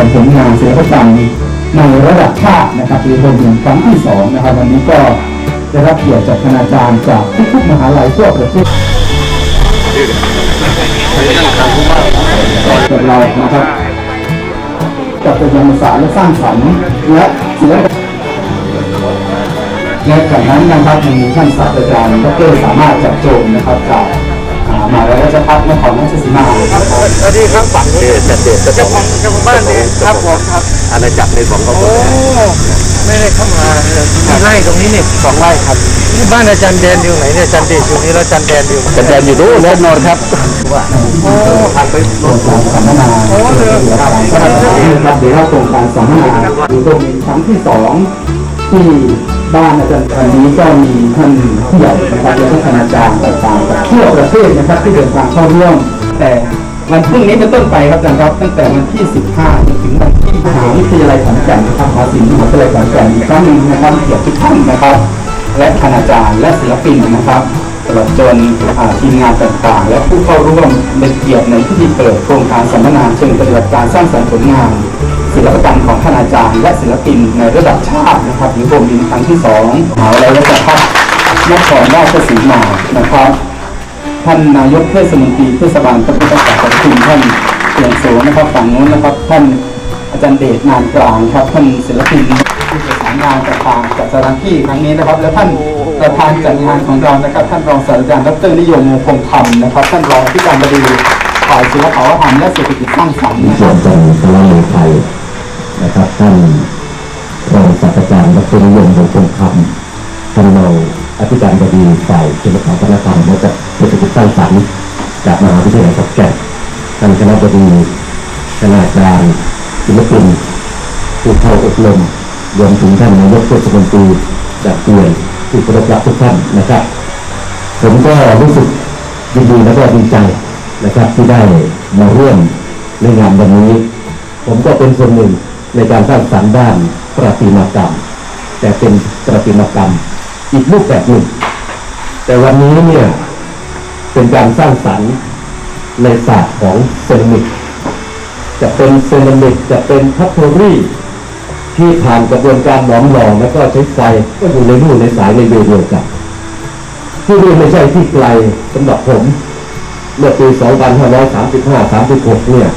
สร้างสรรค์ผลงานศิลปกรรมในระดับชาตินะครับปีรวมถึงครั้งที่สองนะครับ วันนี้ก็ได้รับเกียรติจากคณาจารย์จากทุกๆมหาลัยทั่วประเทศกับเรานะครับกับเป็นยมศาสตร์และสร้างสรรค์และศิลปและจากนั้นนะครับมีท่านศาสตราจารย์ดรสามารถจับโจมนะครับจากมหาวิทยาลัยราชภัฏนครราช สีมาครับสวัสดีครับฝั่งนี้จัดเจ้าเจ้าของเจ้าของบ้านนี้ครับผมครับอาณาจักรในของเขาโอ้ไม่ได้เข้ามาเลยไร่ตรงนี้นี่สองไร่ครับนี่บ้านอาจารย์แดนอยู่ไหนเนี่ยอาจารย์เดชอยู่นี่แล้วอาจารย์แดนอยู่จัดแดนอยู่นู้นแน่นอนครับว่าโอ้ทางไปโรงการสัมมนาโอ้เลยครับครับเดี๋ยวเราโครงการสัมมนาอยู่ตรงครั้งที่สองที่บ้านอาจารย์วันนี้ก็มีท่านผู้ใหญ่นะครับและท่านคณาจารย์ต่างๆจากทั่วประเทศนะครับที่เดินทางเข้าร่วม แต่วันพรุ่งนี้เป็นต้นไปครับอาจารย์ครับตั้งแต่วันที่ 15จนถึงวันที่มหาวิทยาลัยขอนแก่นนะครับมหาศิลป์มหาวิทยาลัยขอนแก่นอีกครั้งหนึ่งนะครับเกียรติทุกท่านนะครับ และคณาจารย์และศิลปินนะครับตลอดจนทีมงานต่างๆ และผู้เข้าร่วมเป็นเกียรติในพิธีเปิดโครงการสัมมนาเชิงปฏิบัติการสร้างสรรค์ผลงาน ศิลปกรรมของคณาจารย์ และศิลปินในระดับชาตินะครับหรือโบมินครั้งที่สองมหาวิทยาลัยราชภัฏนครราชสีมานะครับ ท่านนายกเทศมนตรีเทศบาลตำบลตะกัขอบคุณท่านเสียงโสนะครับฝั่งโน้นนะครับ ท่านอาจารย์เดชงานกลางครับ ท่านศิลปินที่ประสานงานต่างจากสถานที่ครั้งนี้นะครับ และท่านประธานจัดงานของเรานะครับ ท่านรองศาสตราจารย์ดรนิยมมงคงธรรมนะครับ ท่านรองที่การบดีฝ่ายศิลปวัฒนธรรมและเศรษฐกิจสร้างสรรค์นะครับนของคณะมวยไทยนะครับท่านรองศาสตราจารย์ดรนิยมวงคงคำท่านรอง อธิการบดีฝ่ายศิลปวัฒนธรรมและเศรษฐกิจสร้างสรรค์จากมหาวิทยาลัยขอนแก่นท่านคณะบดีคณาจารย์ศิลปินผู้เข้าอบรมรวมถึงท่านนายกเทศมนตรีจากเกวียนที่เคารพรักทุกท่านนะครับ ผมก็รู้สึกยินดีและก็ดีใจนะครับที่ได้มาร่วมในงานวันนี้ ผมก็เป็นส่วนหนึ่งในการสร้างสรรค์ด้านประติมากรรม แต่เป็นประติมากรรม อีกรูปแบบหนึ่ง แต่วันนี้เนี่ยเป็นการสร้างสรรค์ในศาสตร์ของเซรามิก จะเป็นเซรามิกจะเป็นพัตเตอรี่ที่ผ่านกระบวนการหลอมหลอมแล้วก็ใช้ไฟก็อยู่ในรูในสายในเวเดียวกัน ที่นี่ไม่ใช่ที่ไกลสำหรับผม เมื่อปี 2535 36 เนี่ย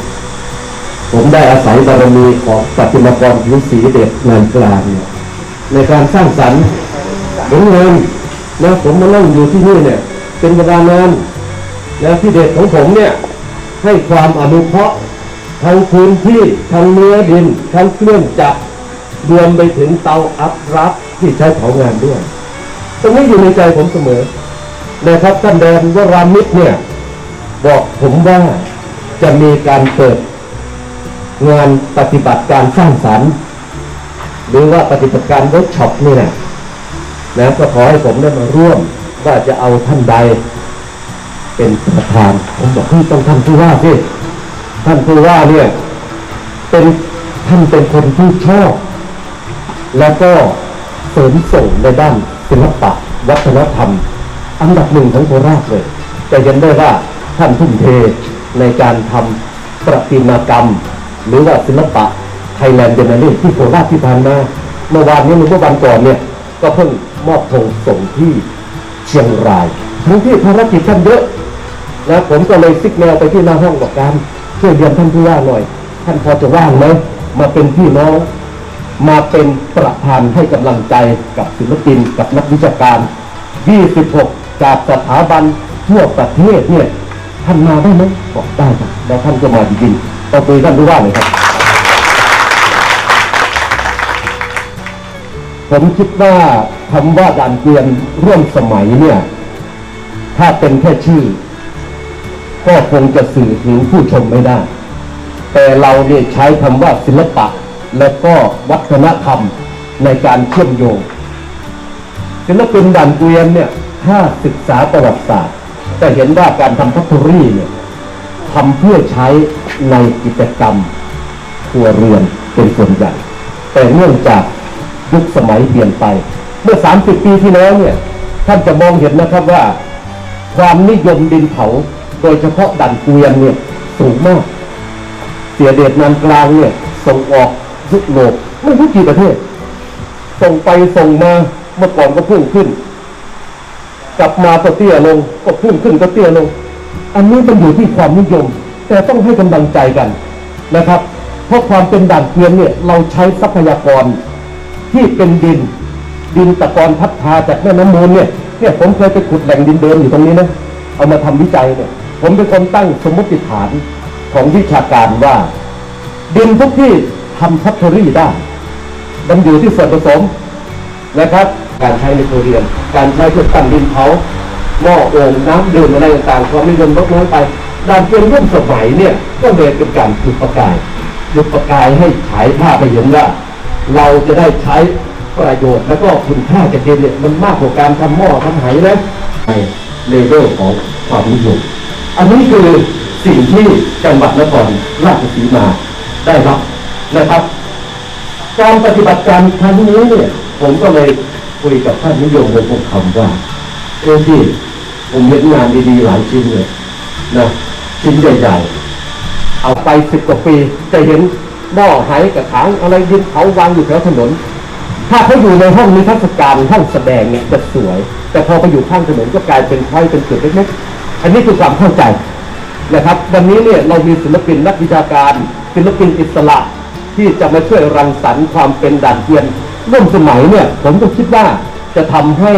ผมได้อาศัยบารมีของปฏิมากรผิวสีเด็กงานกลางเนี่ยในการสร้างสรรค์ ผลงานแล้วผมมานั่งอยู่ที่นี่เนี่ย เป็นเวลานานแล้วที่เด็กของผมเนี่ยให้ความอนุเคราะห์ทั้งพื้นที่ทั้งเนื้อดินทั้งเครื่องจักรรวมไปถึงเตาอัพรับที่ใช้เผางานด้วยตรงนี้อยู่ในใจผมเสมอนะครับท่านแดนวรามิตรเนี่ย บอกผมว่าจะมีการเปิดงานปฏิบัติการสร้างสรรค์ หรือว่าปฏิบัติการเวิร์กช็อปนี่นะ นะก็ขอให้ผมได้มาร่วมว่าจะเอาท่านใด เป็นประธาน ผมบอกที่ต้องท่านผู้ว่าสิท่านผู้ว่าเนี่ยเป็นท่านเป็นคนที่ชอบ แล้วก็เสริมส่งในด้านศิลปะ วัฒนธรรม อันดับหนึ่งของโคราชเลย แต่เห็นได้ว่าท่านทุ่มเทในการทำประติมากรรม หรือว่าศิลปะไทยแลนด์เดนนี่ที่โคราชที่ผ่านมาเมื่อวานนี้หรือเมื่อวันก่อนเนี่ย ก็เพิ่ง มอบธงส่งที่เชียงราย ทั้งที่ภารกิจท่านเยอะนะผมก็เลยซิกแนวไปที่หน้าห้องบอกการช่วยเรียนท่านผู้ว่าหน่อย ท่านพอจะว่างไหมมาเป็นพี่น้องมาเป็นประธานให้กำลังใจกับศิลปินกับนักวิชาการ 26 จากสถาบันทั่วประเทศเนี่ยท่านมาได้ไหมบอกได้ครับแล้วท่านก็มาจริงๆต้องคุยท่านผู้ว่าเลยครับ ผมคิดว่าคำว่าด่านเกวียนร่วมสมัยเนี่ย ถ้าเป็นแค่ชื่อ ก็คงจะสื่อถึงผู้ชมไม่ได้ แต่เราเนี่ยใช้คำว่าศิลปะ และก็วัฒนธรรมในการเชื่อมโยง ศิลปินด่านเกวียนเนี่ย ถ้าศึกษาประวัติศาสตร์ จะเห็นว่าการทำพัตตุรี่เนี่ยทำเพื่อใช้ในกิจกรรมครัวเรือนเป็นส่วนใหญ่ แต่เนื่องจาก ยุคสมัยเปลี่ยนไป เมื่อ 30 ปีที่แล้วเนี่ยท่านจะมองเห็นนะครับว่า ความนิยมดินเผาโดยเฉพาะดันเกวียนเนี่ยสูงมาก เสียเดชนันกลางเนี่ยส่งออกยุโรปไม่รู้กี่ประเทศ ส่งไปส่งมาเมื่อก่อนก็พุ่งขึ้น กลับมาก็เตี้ยลงก็พุ่งขึ้นก็เตี้ยลง อันนี้มันอยู่ที่ความนิยม แต่ต้องให้กำลังใจกันนะครับ เพราะความเป็นด่านเกวียนเนี่ยเราใช้ทรัพยากร ที่เป็นดิน ดินตะกอนพัดพาจากแม่น้ำมูลเนี่ยเนี่ยผมเคยไปขุดแหล่งดินเดิมอยู่ตรงนี้นะเอามาทำวิจัยเนี่ย ผมเป็นคนตั้งสมมติฐานของวิชาการว่า ดินทุกที่ทำพัตเตอรี่ได้มันอยู่ที่ส่วนผสมนะครับ การใช้ในครัวเรือน การใช้เครื่องปั้นดินเผาหม้อโอ่งน้ำดื่มอะไรต่างๆความนิยมลดน้อยไปด้านเป็นรุ่นสมัยเนี่ยก็เลยเป็นการจุดประกายจุดประกายให้ฉายภาพไปเห็นว่า เราจะได้ใช้ประโยชน์แล้วก็คุณค่าจากดินเนี่ยมันมากกว่าการทำหม้อทำไหนะในเลเวลของความนิยมอันนี้คือสิ่งที่จังหวัดนครราชสีมาได้รับนะครับ การปฏิบัติการครั้งนี้เนี่ย ผมก็เลยคุยกับท่านนิยมวงศ์คงคำว่าเออที่ผมเห็นงานดีๆหลายชิ้นเลยนะชิ้นใหญ่ๆเอาไปสิบกว่าปีจะเห็น หม้อไหกับถังอะไรดินเผาวางอยู่แถวถนน ถ้าเขาอยู่ในห้องนิทรรศการห้องแสดงเนี่ยจะสวย แต่พอไปอยู่ข้างถนนก็กลายเป็นค่อยเป็นจุดเล็กๆอันนี้คือความเข้าใจนะครับ วันนี้เนี่ยเรามีศิลปินนักวิชาการศิลปินอิสระที่จะมาช่วยรังสรรค์ความเป็นด่านเกียนร่วมสมัยเนี่ยผมก็คิดว่าจะทำให้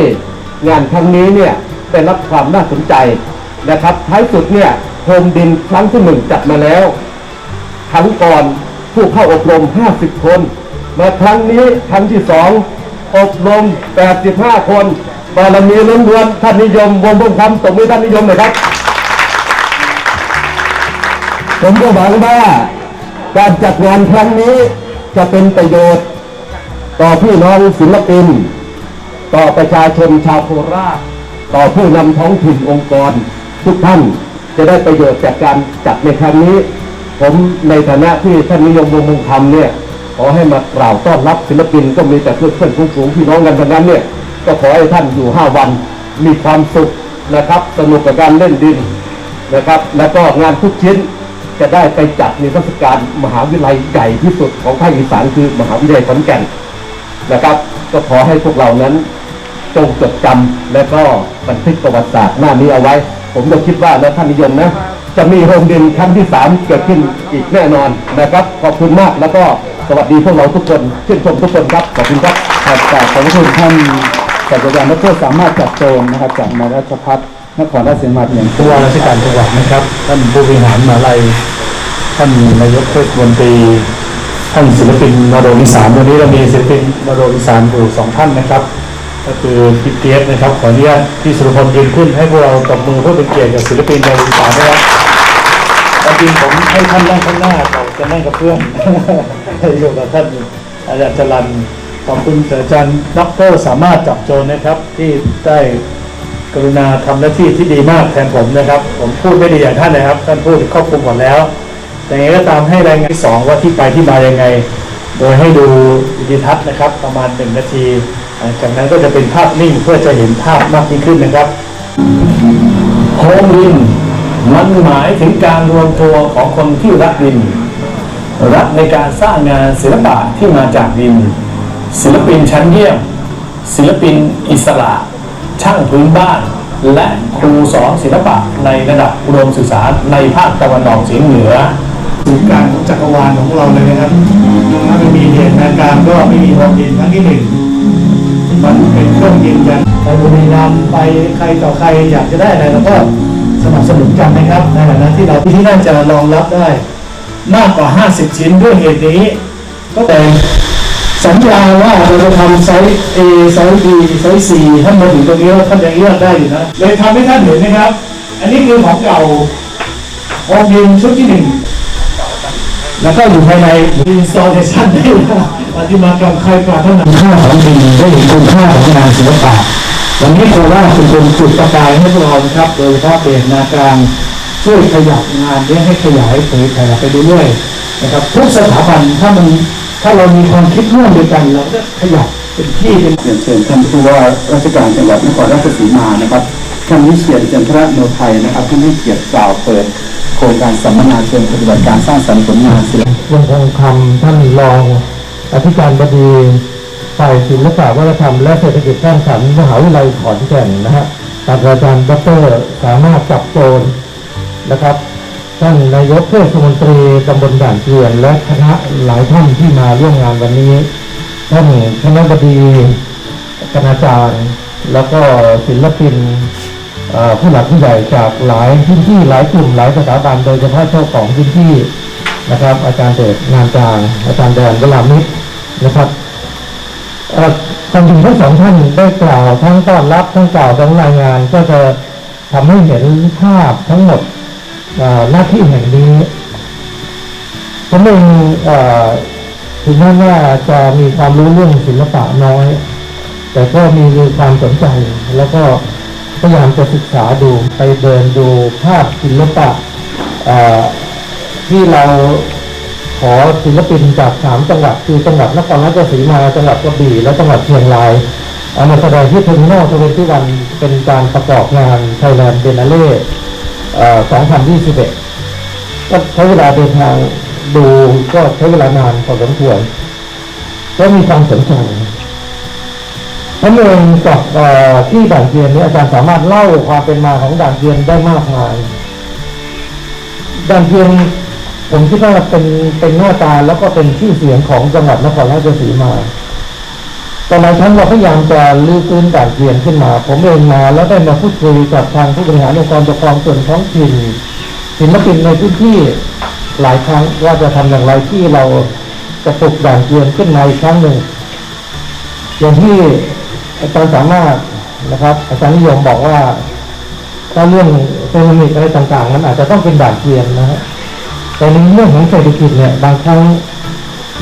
งานครั้งนี้เนี่ยได้รับความน่าสนใจนะครับ ท้ายสุดเนี่ยโฮมดินครั้งที่หนึ่งจัดมาแล้วครั้งก่อน ผู้เข้าอบรม 50 คน มาครั้งนี้ครั้งที่สองอบรม 85 คนบารมีล้วนๆท่านนิยมวงบุญคำตบมือท่านนิยมหน่อยครับ ผมก็หวังว่าการจัดงานครั้งนี้จะเป็นประโยชน์ ต่อพี่น้องศิลปิน ต่อประชาชนชาวโคราช ต่อผู้นำท้องถิ่นองค์กร ทุกท่านจะได้ประโยชน์จากการจัดในครั้งนี้ ผมในฐานะที่ท่านนิยมวงศ์มงคำเนี่ยขอให้มากล่าวต้อนรับศิลปินก็มีแต่เพื่อนเพื่อนฝูงพี่น้องกันทั้งนั้นเนี่ยก็ขอให้ท่านอยู่ 5 วันมีความสุขนะครับ สนุกกับการเล่นดินนะครับ แล้วก็งานทุกชิ้นจะได้ไปจัดในเทศกาลมหาวิทยาลัยใหญ่ที่สุดของภาคอีสานคือมหาวิทยาลัยขอนแก่นนะครับ ก็ขอให้พวกเรานั้นจงจดจำและก็บันทึกประวัติศาสตร์หน้านี้เอาไว้ ผมก็คิดว่าและท่านนิยมนะ จะมีโฮมดินครั้งที่สามเกิดขึ้นอีกแน่นอนนะครับ ขอบคุณมากแล้วก็สวัสดีพวกเราทุกคนชื่นชมทุกคนครับ ขอบคุณครับครับกราบขอบพระคุณท่านศาสตราจารย์ดรสามารถจัดโจมนะครับจากมราชพัฒนครราชสีมาเป็นอย่างผู้ว่าราชการจังหวัดนะครับ ท่านผู้บริหารมหาลัยท่านนายกเทศมนตรีท่านศิลปินมโดอีสานวันนี้เรามีศิลปินมโดอีสานอยู่สองท่านนะครับ ก็คือพี่เตียสนะครับขออนุญาตพี่สุรพลยืนขึ้นให้พวกเราตบมือเพื่อเป็นเกียรติกับศิลปินมโดอีสานนะครับ จริงผมให้ท่านนั่งข้างหน้าเราจะนั่งกับเพื่อนอยู่กับท่านอาจารย์จรันขอบคุณอาจารย์ดรสามารถจับโจรนะครับ ที่ได้กรุณาทำหน้าที่ที่ดีมากแทนผมนะครับ ผมพูดไม่ดีอย่างท่านนะครับ ท่านพูดครอบคลุมหมดแล้ว แต่ยังไงก็ตามให้รายงานที่สองว่าที่ไปที่มายังไง โดยให้ดูวิดีทัศน์นะครับ ประมาณหนึ่งนาทีจากนั้นก็จะเป็นภาพนิ่งเพื่อจะเห็นภาพมากยิ่งขึ้นนะครับโฮมดิน มันหมายถึงการรวมตัวของคนที่รักดิน รักในการสร้างงานศิลปะที่มาจากดิน ศิลปินชั้นเยี่ยม ศิลปินอิสระ ช่างพื้นบ้าน และครูสอนศิลปะในระดับอุดมศึกษาในภาคตะวันออกเฉียงเหนือศูนย์กลางของจักรวาลของเราเลยนะครับถ้าไม่มีเหตุการณ์ก็ไม่มีความดินครั้งที่หนึ่งมันเป็นเครื่องยืนยันไปบุรีรัมย์ไปใครต่อใครอยากจะได้อะไรเราก็ สนับสนุนกันนะครับในฐานะที่เราที่น่าจะรองรับได้มากกว่า 50 ชิ้นด้วยเหตุนี้ ก็แต่สัญญาว่าเราจะทำไซส์ A ไซส์ B ไซส์ C ท่านมาถึงตรงนี้แล้วท่านยังเลือกได้อยู่นะ เลยทำให้ท่านเห็นนะครับ อันนี้คือของเก่าโอมยินชุดที่หนึ่งแล้วก็อยู่ภายใน installation ได้ปฏิมากรรมใครปรารถนาค่าของดินได้เห็นคุณค่าของงานศิลปะ วันนี้โคราชเป็นคนจุดประกายให้พวกเรานะครับ โดยเฉพาะเป็นนากลางช่วยขยับงานนี้ให้ขยายเผยแผ่ไปเรื่อยๆนะครับทุกสถาบันถ้ามันถ้าเรามีความคิดร่วมเดียวกันเราก็ขยับเป็นที่เป็นเรียนเชิญท่านผู้ว่าราชการจังหวัดนครราชสีมานะครับท่านวิเชียรจันทรโนไทยนะครับท่านให้เกียรติกล่าวเปิดโครงการสัมมนาเชิงปฏิบัติการสร้างสรรค์ผลงานศิลปะวงคงคำท่านรองอธิการบดี ฝ่ายศิลปะวัฒนธรรมและเศรษฐกิจสร้างสรรค์มหาวิทยาลัยขอนแก่นนะฮะศาสตราจารย์ดรสามารถจับโจรนะครับท่านนายกเทศมนตรีตำบลด่านเกวียนและคณะหลายท่านที่มาร่วมงานวันนี้ท่านคณะบดีคณาจารย์ แล้วก็ศิลปินผู้หลักผู้ใหญ่จากหลายพื้นที่หลายกลุ่มหลายสถาบันโดยเฉพาะเจ้าของพื้นที่นะครับ อาจารย์เดชงานจางอาจารย์แดนวลามิตรนะครับ ความจริงทั้งสองท่านได้กล่าวทั้งต้อนรับทั้งกล่าวทั้งรายงาน ก็จะทำให้เห็นภาพทั้งหมดหน้าที่แห่งนี้ผมเองถึงแม้ว่าจะมีความรู้เรื่องศิลปะน้อย แต่ก็มีความสนใจ แล้วก็พยายามจะศึกษาดูไปเดินดูภาพศิลปะที่เรา ขอศิลปินจากสามจังหวัดคือจังหวัดนครราชสีมาจังหวัดกระบี่และจังหวัดเชียงรายเอามาแสดงที่เทอร์มินอลทเวนตี้วันเป็นการประกอบงานไทยแลนด์เบนาเล่2021 ก็ใช้เวลาเดินทางดูก็ใช้เวลานานพอสมควรก็มีความสนใจผมเองกับที่ด่านเกียนนี้อาจารย์สามารถเล่าความเป็นมาของด่านเกียนได้มากมายด่านเกียน ผมคิดว่าเป็นเป็นหน้าตาแล้วก็เป็นชื่อเสียงของจังหวัดนครราชสีมาแต่หลายครั้งเราพยายามจะลื้อฟื้นด่านเกวียนขึ้นมา ผมเองมาแล้วได้มาพูดคุยกับทางผู้บริหารองค์กรปกครองส่วนท้องถิ่นศิลปินในพื้นที่หลายครั้งว่าจะทำอย่างไรที่เราจะปลุกด่านเกียนขึ้นมาอีกครั้งหนึ่งอย่างที่อาจารย์สามารถนะครับ อาจารย์นิยมบอกว่าถ้าเรื่องเซรามิกอะไรต่างๆนั้นอาจจะต้องเป็นด่านเกียนนะฮะ แต่ในเรื่องของเศรษฐกิจเนี่ยบางครั้ง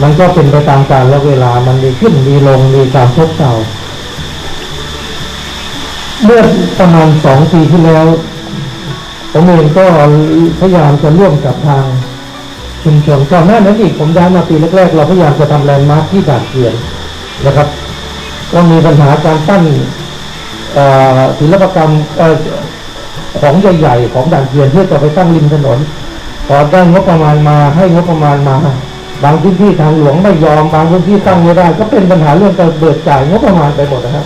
มันก็เป็นไปตามกาลและเวลา มันมีขึ้นมีลงมีการซบเซาเมื่อประมาณสองปีที่แล้วผมเองก็พยายามจะร่วมกับทางชุมชนก่อนหน้านั้นอีกผมย้ายมาปีแรกๆเราพยายามจะทำแลนด์มาร์คที่ด่านเกวียนนะครับ ก็มีปัญหาการตั้งเอ่อศิลปกรรมออของใหญ่ๆของด่านเกวียนเพื่อจะไปตั้งริมถนน พอได้งบประมาณมาให้งบประมาณมา บางพื้นที่ทางหลวงไม่ยอม บางพื้นที่ตั้งไม่ได้ ก็เป็นปัญหาเรื่องการเบิกจ่ายงบประมาณไปหมดนะครับ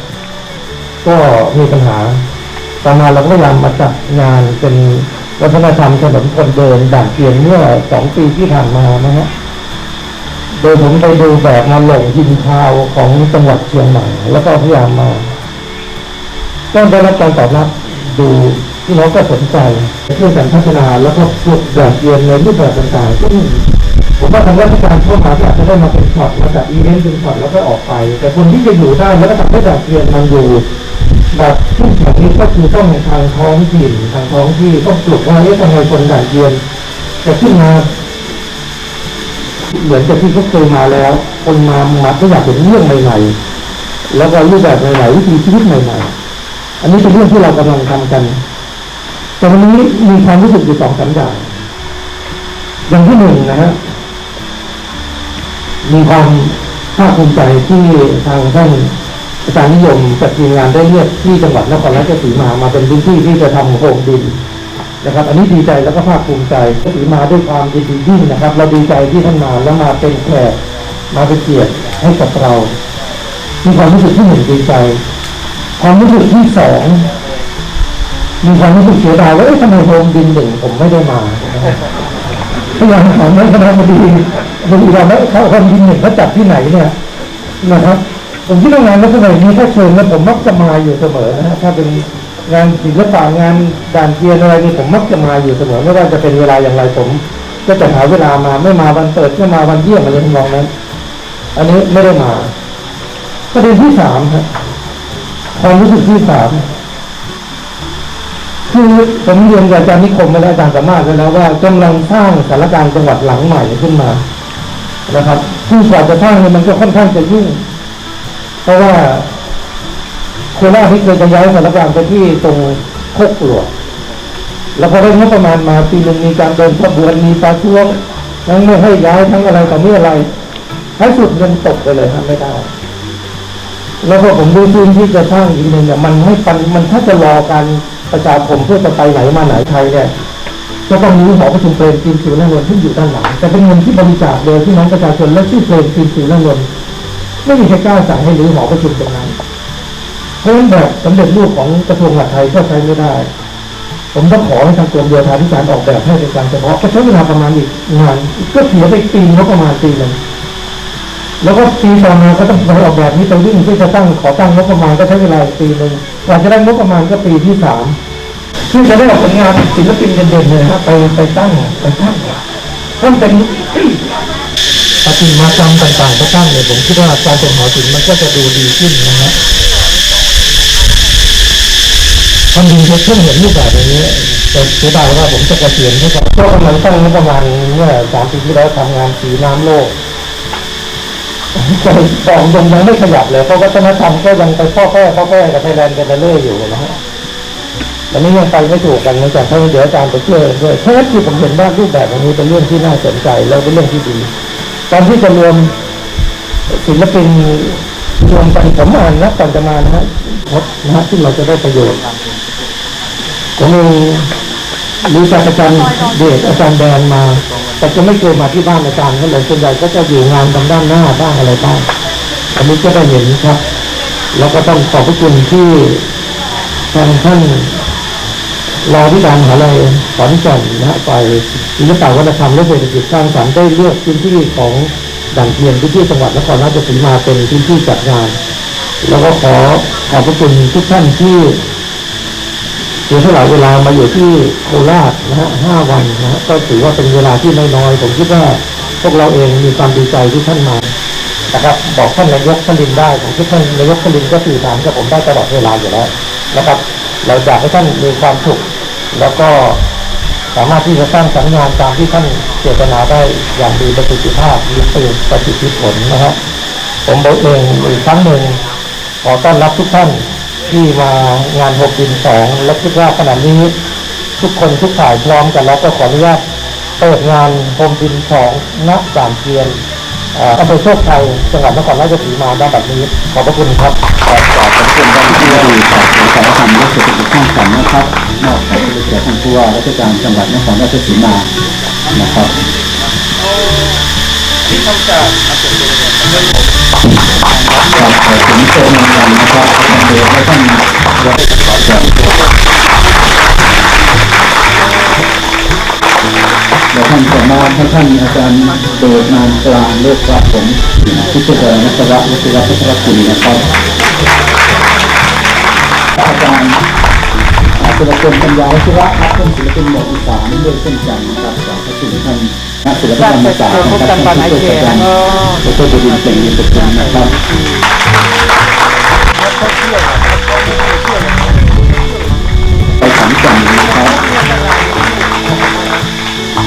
ก็มีปัญหาต่อมาเราก็พยายามมาจัดงานเป็นวัฒนธรรมถนนคนเดินด่านเกียนเมื่อสองปีที่ผ่านมานะฮะโดยผมไปดูแบบมาหลงยินทาวของจังหวัดเชียงใหม่ แล้วก็พยายามมาก็ได้รับการตอบรับดู พี่น้องก็สนใจช่วยกันพัฒนาแล้วก็ปลุกแบบเรียนในรูปแบบต่างๆซึ่งผมว่าทางราชการเข้ามาอาจจะได้มาเป็นช็อตมาจากอีเวนต์เป็นช็อตแล้วก็ออกไป แต่คนที่จะอยู่ได้แล้วก็ทำให้แบบเรียนมันอยู่แบบที่แบบนี้ก็คือต้องทางท้องถิ่นทางท้องที่ต้องปลุกว่าเอ๊ะทำไมคนด่านเรียนจะขึ้นมาเหมือนกับที่เขาเคยมาแล้ว คนมามาก็อยากเห็นเรื่องใหม่ๆแล้วก็รูปแบบใหม่ๆวิธีชีวิตใหม่ๆอันนี้เป็นเรื่องที่เรากำลังทำกัน แต่วันนี้มีความรู้สึกอยู่สองสามอย่างอย่างที่หนึ่งนะฮะมีความภาคภูมิใจที่ทางท่านอาจารย์นิยมจัดทีมงานได้เลือกที่จังหวัดนครราชสีมามาเป็นพื้นที่ที่จะทำโฮมดินนะครับ อันนี้ดีใจแล้วก็ภาคภูมิใจถือมาด้วยความยินดียิ่งนะครับ เราดีใจที่ท่านมาแล้วมาเป็นแขกมาเป็นเกียรติให้กับเรา มีความรู้สึกที่หนึ่งดีใจ ความรู้สึกที่สอง มีความรู้สึกเสียดายว่าเอ๊ะทำไมโฮมดินหนึ่งผมไม่ได้มาพยายามถามว่าคณะบดีบดีเราไม่เขาโฮมดินหนึ่งเขาจัดที่ไหนเนี่ยนะครับผมคิดว่างานลักษณะนี้ถ้าเชิญแล้วผมมักจะมาอยู่เสมอนะฮะถ้าเป็นงานศิลปะงานด่านเกียนอะไรนี่ผมมักจะมาอยู่เสมอไม่ว่าจะเป็นเวลาอย่างไรผม ก็จะหาเวลามาไม่มาวันเปิดก็มาวันเยี่ยมอะไรทำนองนั้น อันนี้ไม่ได้มาประเด็นที่สามครับความรู้สึกที่สาม คือผมเรียนกับอาจารย์นิคมมาแล้วอาจารย์สามารถไปแล้วว่ากำลังสร้างสานการจังหวัดหลังใหม่ขึ้นมานะครับซึ่งกว่าจะสร้างเนี่ยมันก็ค่อนข้างจะยุ่ง เพราะว่าโคราชที่เคยจะย้ายสารกางไปที่ตรงโคกหลวงแล้วพอได้งบประมาณมาปีหนึ่งมีการเดินขบวนมีประท้วงทั้งไม่ให้ย้ายทั้งอะไรต่อมีอะไรท้ายสุดเงินตกไปเลยครับไม่ได้ แล้วพอผมดูพื้นที่จะสร้างอีกหนึ่งเนี่ยมันไม่ปันมันถ้าจะรอการ ประชาคมเพื่อจะไปไหนมาไหนไทยเนี่ยก็ต้องรื้อหอประชุมเพลงทีมสิวและนวลที่อยู่ด้านหลังแต่เป็นเงินที่บริจาคโดยพี่น้องประชาชนและชื่อเพลงทีมสิวและนวลไม่มีใครกล้าสั่งให้รื้อหอประชุมตรงนั้นเพราะฉะนั้นแบบสำเร็จรูปของกระทรวงมหาดไทยก็ใช้ไม่ได้ ผมต้องขอให้ทางกรมโยธาธิการออกแบบให้เป็นการเฉพาะก็ใช้เวลาประมาณอีกงานก็เสียไปปีงบประมาณปีหนึ่ง แล้วก็ปีต่อมาก็ต้องไปออกแบบนี้ไปวิ่งเพื่อจะตั้งขอตั้งงบประมาณก็ใช้เวลาอีกปีหนึ่งกว่าจะได้งบประมาณก็ปีที่สามซึ่งจะได้ออกผลงานศิลปินเด่นๆเลยฮะไปไปตั้งไปตั้งท่านเป็นปฏิมากรรมต่างๆก็ตั้งเนี่ยผมคิดว่าการเป็นหอศิลป์มันก็จะดูดีขึ้นนะฮะความจริงจะเพิ่งเห็นรูปแบบอย่างนี้แต่เสียดายว่าผมจะเกษียณที่ก่อนก็กำลังตั้งงบประมาณเมื่อสามปีที่แล้วทำงานสีน้ำโลก ใจองยังยังไม่ขยับเลยเพราะวัฒนธรรมก็ยังไปพ่อแพ้พ่อแพ้กับไทยแลนด์กันเรื่อยอยู่นะฮะตอนนี้ยังไปไม่ถูกกันนื่องจากเพราะเดี๋ยวอาจารย์ไปช่วยด้วยเพราะฉะนั้นคือผมเห็นว่ารูปแบบอันนี้เป็นเรื่องที่น่าสนใจแล้วเป็นเรื่องที่ดีตอนที่จะรวมศิลปินรวมกันผมอ่านนะก่อนจะมานะฮะนะฮะที่เราจะได้ประโยชน์ผมเอง รู้จักอาจารย์เดชอาจารย์แดนมา แต่จะไม่เคยมาที่บ้านอาจารย์ก็เลยส่วนใหญ่ก็จะอยู่งานทางด้านหน้าบ้างอะไรบ้างอันนี้ก็ได้เห็นครับ แล้วก็ต้องขอบพระคุณที่ทางท่านรอที่การมหาลัยขอนแก่นนะฮะฝ่ายศิลปวัฒนธรรมและเศรษฐกิจสร้างสรรค์ได้เลือกพื้นที่ของด่านเทียนพื้นที่จังหวัดนครราชสีมาเป็นพื้นที่จัดงาน แล้วก็ขอขอบพระคุณทุกท่านที่ เสียสละเวลามาอยู่ที่โคราชนะฮะห้าวันนะฮะก็ถือว่าเป็นเวลาที่น้อย ผมคิดว่าพวกเราเองมีความดีใจที่ท่านมานะครับ บอกท่านนายกคลินได้ผมคิดท่านนายกคลินก็สื่อสารกับผมได้ตลอดเวลาอยู่แล้วนะครับ เราอยากให้ท่านมีความสุขแล้วก็สามารถที่จะสร้างสรรค์งานตามที่ท่านเจตนาได้อย่างมีประสิทธิภาพมีประโยชน์ประสิทธิผลนะฮะผมบอกเองอีกครั้งหนึ่งขอต้อนรับทุกท่าน ที่มางานหกดินสองและคิดว่าขณะนี้ทุกคนทุกฝ่ายพร้อมกันแล้วก็ขออนุญาตเปิดงานโฮมดินสองณด่านเทียนอำเภอโชคชัยจังหวัดนครราชสีมาด้านแบบนี้ ขอบพระคุณครับขอบขอบคุณท่านที่ดีจากอุตสาหกรรมและเศรษฐกิจสร้างสรรค์นะครับมอบให้แก่ท่านผู้ว่าราชการจังหวัดนครราชสีมานะครับครับขอ บคุณเชิญงานนะครับท่านเดชและท่านรัฐมนตรีและท่านสมานท่านท่านอาจารย์เดชนานกลางเลือกครับผมพิจารณาสระวิทยาพัฒนคุณนะครับอาจารย์ศิลปินปัญญาวิศวะนักเป็นศิลปินหมวดอีสานด้วยเช่นกันนะครับะคุณท่านนักศิลปกรรมศาสตร์นะครับท่านผู้ช่วยอาจารย์ดรบดินเปล่งยินดีคุณนะครับไปขอนแก่นนะครับ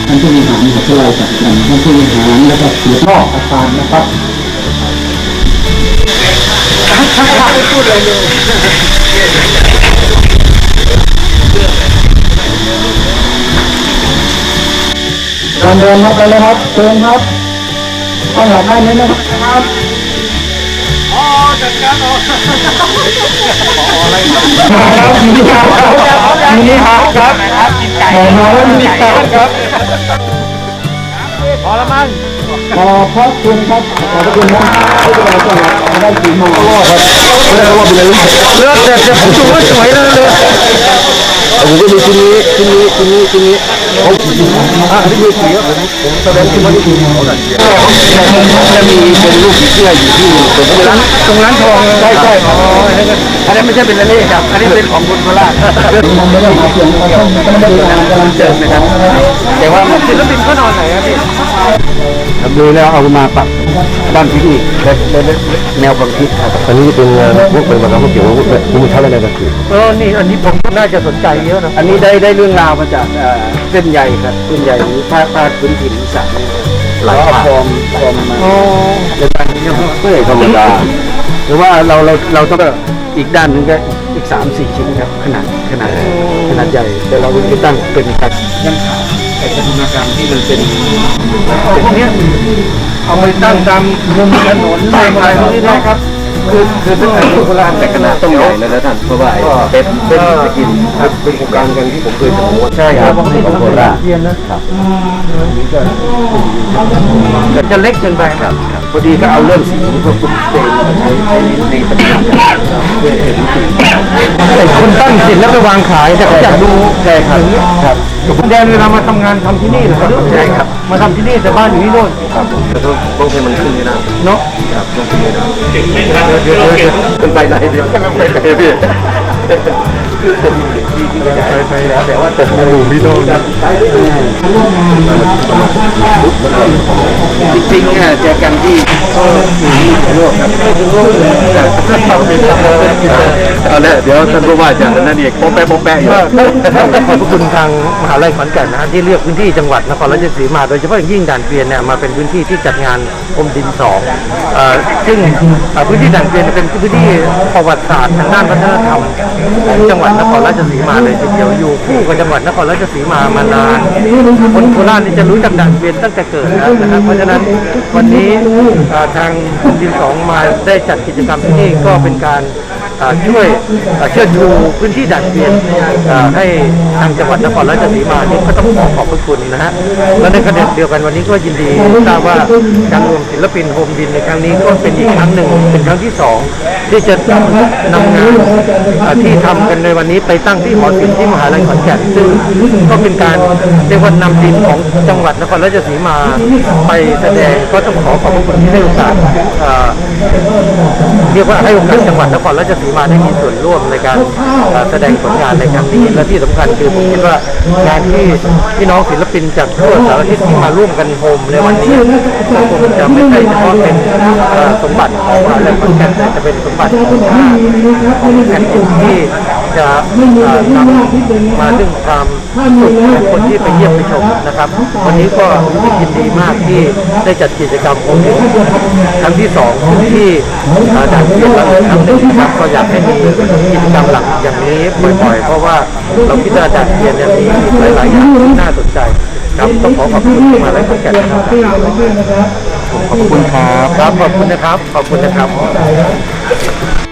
ท่านผู้บริหารมหาวิทยาลัยขอนแก่นท่านผู้บริหารและก็ถือนอกอาคารนะครับไม่พูดเลยเลย การเดินครับไปเลยครับเชิญครับต้องหลับได้นิดนะครับอ๋อจัดการอ๋ออะไรครับมินิฮาร์ครับมินิฮาร์ครับกินไก่มาแล้วมินิฮาร์ครับพอแล้วมั้งขอบพระคุณครับขอบพระคุณนะที่เราจะได้สีมาครับเรือว่าเป็นเรือเรือแต่แต่ผมดูว่าสวยนะเรือ ผมก็มีชิ้นนี้ชิ้นนี้ชิ้นนี้ชิ้นนี้เขาอะที่มีสีครับผมผมแสดงที่มันที่เขาดันเชียจะมีเป็นลูกผีเสื้ออยู่ที่ตรงร้านตรงร้านทองใช่ใช่อ๋ออันนี้ไม่ใช่เป็นละเล่ครับอันนี้เป็นของบุญโคราชมันไม่ได้มาเพียงแค่ท่านคณะบริหารกำลังเจิมนะครับแต่ว่าศิลปินเขานอนไหนครับพี่ทำดูแล้วเอามาปรับ ด้านที่นี่แนวความคิดครับอันนี้เป็นพวกเป็นมาครับเกี่ยวกับพวกมันเท่าไรนะครับเออนี่อันนี้ผมน่าจะสนใจเยอะนะอันนี้ได้ได้เรื่องราวมาจากเอ่อเส้นใหญ่ครับเส้นใหญ่หรือภาคภาคพื้นถิ่นอีสานหลายฟอร์มฟอร์มมาในด้านนี้ก็ไม่ธรรมดาหรือว่าเราเราเราต้องอีกด้านหนึงก็อีกสามสี่ชิ้นครับขนาดขนาดขนาดใหญ่แต่เราจะตั้งเป็นครับยังขา ไอ้กระดุมกรรมที่มันเป็นเป็นเนี้ยเอาไปตั้งตามมุมถนนอะไรอะไรพวกนี้นะครับคือคือถ้าใครโคราชแต่ขนาดต้องใหญ่แล้วนะท่านเพราะว่าเป็ดเป็ดจะกินครับเป็นโครงการกันที่ผมเคยจะบอกว่าใช่ครับของโคราชเรียนนะครับจะเล็กเกินไปครับพอดีก็เอาเรื่องสีพวกคุณเตนมาใช้ในปฏิบัติการเพื่อเห็นสีแต่คนตั้งสินแล้วไปวางขายแต่เขาอยากดูใช่ครับครับ คุณแดนเวลามาทำงานทำที่นี่เหรอครับใช่ครับ มาทำที่นี่แต่บ้านอยู่ที่โน่นครับแต่ต้องต้องให้มันขึ้นให้ได้เนาะครับต้องขึ้นให้ได้เดี๋ยวเดี๋ยวมันไปไหนเดี๋ยวมันไปไหนพี่ ไปไปแล้วแต่ว่าต่มาอยู่ที่โน่นจริงๆเนี่ยเจอกันที่โลกครับเอาละเดี๋ยวท่านผู้ว่าจะนั่นเองโป๊ะแป๊ะโป๊ะแป๊ะอยู่ขอบพระคุณทางมหาลัยขอนแก่นนะฮะที่เลือกพื้นที่จังหวัดนครราชสีมา โดยเฉพาะอย่างยิ่งด่านเกวียนเนี่ยมาเป็นพื้นที่ที่จัดงานอมดินสองอ่อซึ่งพื้นที่ด่านเกวียนเป็นพื้นที่ประวัติศาสตร์ทางด้านวัฒนธรรมของจังหวัดนครราชสีมาเลยทีเดียวอยู่คู่กับจังหวัดนครราชสีมามานาน คนโคราชนี่จะรู้จักด่านเวียนตั้งแต่เกิดแล้วนะครับเพราะฉะนั้นวันนี้ทางอมดินสองมาได้จัดกิจกรรมที่นี่ก็เป็นการ ช่วยเอ่อเชิดชูพื้นที่ด่านเกวียนให้ทางจังหวัดนครราชสีมานี่ก็ต้องขอขอบพระคุณนะฮะและในขณะเดียวกันวันนี้ก็ยินดีทราบว่าการรวมศิลปินโฮมดินในครั้งนี้ก็เป็นอีกครั้งหนึ่งเป็นครั้งที่สองที่จะนำงานที่ทำกันในวันนี้ไปตั้งที่หอศิลป์ที่มหาลัยขอนแก่นซึ่งก็เป็นการเรียกว่านำดินของจังหวัดนครราชสีมาไปแสดงก็ต้องขอขอบพระคุณที่ได้โอกาส เอ่อเรียกว่าให้โอกาสจังหวัดนครราชสีมาได้มีส่วนร่วมในการเอ่อแสดงผลงานในครั้งนี้และที่สำคัญคือผมคิดว่างานที่พี่น้องศิลปินจากทั่วสารทิศที่มาร่วมกันโฮมในวันนี้ก็คงจะไม่ใช่เฉพาะเป็นเอ่อสมบัติของมหาลัยขอนแก่นแต่จะเป็นสมบัติของชาติของแผ่นดินที่จะเอ่อนำมาซึ่งความสุขของ คนที่ไปเยี่ยมไปชมนะครับ วันนี้ก็รู้สึกยินดีมากที่ได้จัดกิจกรรมโฮมดินครั้งที่สองที่เอ่อด่านเกียรติและอีกครั้งหนึ่งนะครับก็อยากให้มีกิจกรรมหลักอย่างนี้บ่อยๆ เพราะว่าเราคิดว่าด่านเกียรติเนี่ยมีหลายๆอย่างที่น่าสนใจครับต้องขอขอบคุณมาแล้วขอนแก่นนะครับขอบคุณครับครับขอบคุณนะครับขอบคุณนะครับ